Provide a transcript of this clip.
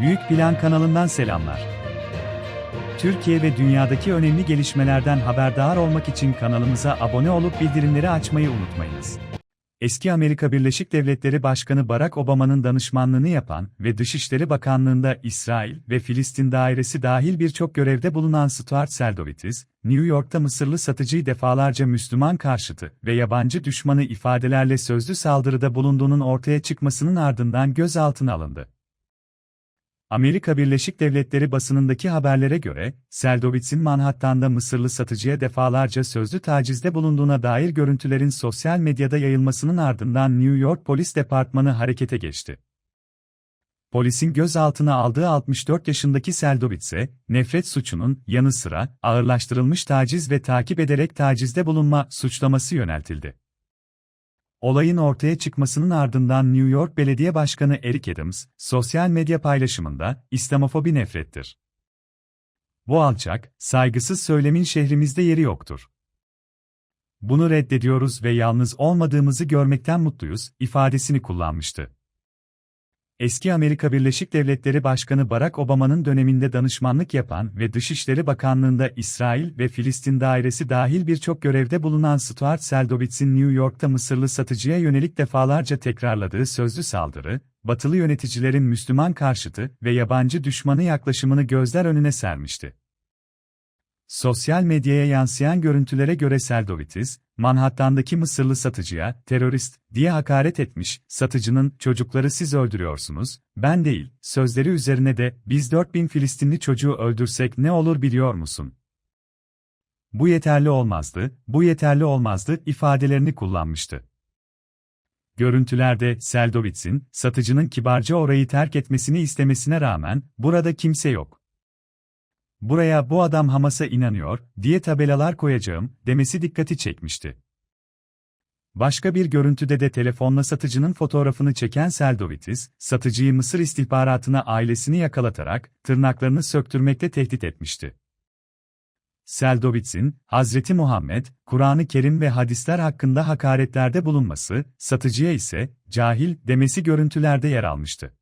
Büyük Plan kanalından selamlar. Türkiye ve dünyadaki önemli gelişmelerden haberdar olmak için kanalımıza abone olup bildirimleri açmayı unutmayınız. Eski Amerika Birleşik Devletleri Başkanı Barack Obama'nın danışmanlığını yapan ve Dışişleri Bakanlığında İsrail ve Filistin dairesi dahil birçok görevde bulunan Stuart Seldovitis, New York'ta Mısırlı satıcıyı defalarca Müslüman karşıtı ve yabancı düşmanı ifadelerle sözlü saldırıda bulunduğunun ortaya çıkmasının ardından gözaltına alındı. Amerika Birleşik Devletleri basınındaki haberlere göre, Seldovitz'in Manhattan'da Mısırlı satıcıya defalarca sözlü tacizde bulunduğuna dair görüntülerin sosyal medyada yayılmasının ardından New York Polis Departmanı harekete geçti. Polisin gözaltına aldığı 64 yaşındaki Seldovitz'e, nefret suçunun yanı sıra ağırlaştırılmış taciz ve takip ederek tacizde bulunma suçlaması yöneltildi. Olayın ortaya çıkmasının ardından New York Belediye Başkanı Eric Adams, sosyal medya paylaşımında, İslamofobi nefrettir. Bu alçak, saygısız söylemin şehrimizde yeri yoktur. Bunu reddediyoruz ve yalnız olmadığımızı görmekten mutluyuz, ifadesini kullanmıştı. Eski Amerika Birleşik Devletleri Başkanı Barack Obama'nın döneminde danışmanlık yapan ve Dışişleri Bakanlığında İsrail ve Filistin dairesi dahil birçok görevde bulunan Stuart Seldovitz'in New York'ta Mısırlı satıcıya yönelik defalarca tekrarladığı sözlü saldırı, batılı yöneticilerin Müslüman karşıtı ve yabancı düşmanı yaklaşımını gözler önüne sermişti. Sosyal medyaya yansıyan görüntülere göre Seldovitis, Manhattan'daki Mısırlı satıcıya, terörist, diye hakaret etmiş, satıcının, çocukları siz öldürüyorsunuz, ben değil, sözleri üzerine de, biz 4000 Filistinli çocuğu öldürsek ne olur biliyor musun? Bu yeterli olmazdı, bu yeterli olmazdı ifadelerini kullanmıştı. Görüntülerde, Seldovitz'in, satıcının kibarca orayı terk etmesini istemesine rağmen, burada kimse yok buraya bu adam Hamas'a inanıyor, diye tabelalar koyacağım, demesi dikkati çekmişti. Başka bir görüntüde de telefonla satıcının fotoğrafını çeken Seldovitis, satıcıyı Mısır istihbaratına ailesini yakalatarak, tırnaklarını söktürmekle tehdit etmişti. Seldovits'in, Hazreti Muhammed, Kur'an-ı Kerim ve hadisler hakkında hakaretlerde bulunması, satıcıya ise, cahil, demesi görüntülerde yer almıştı.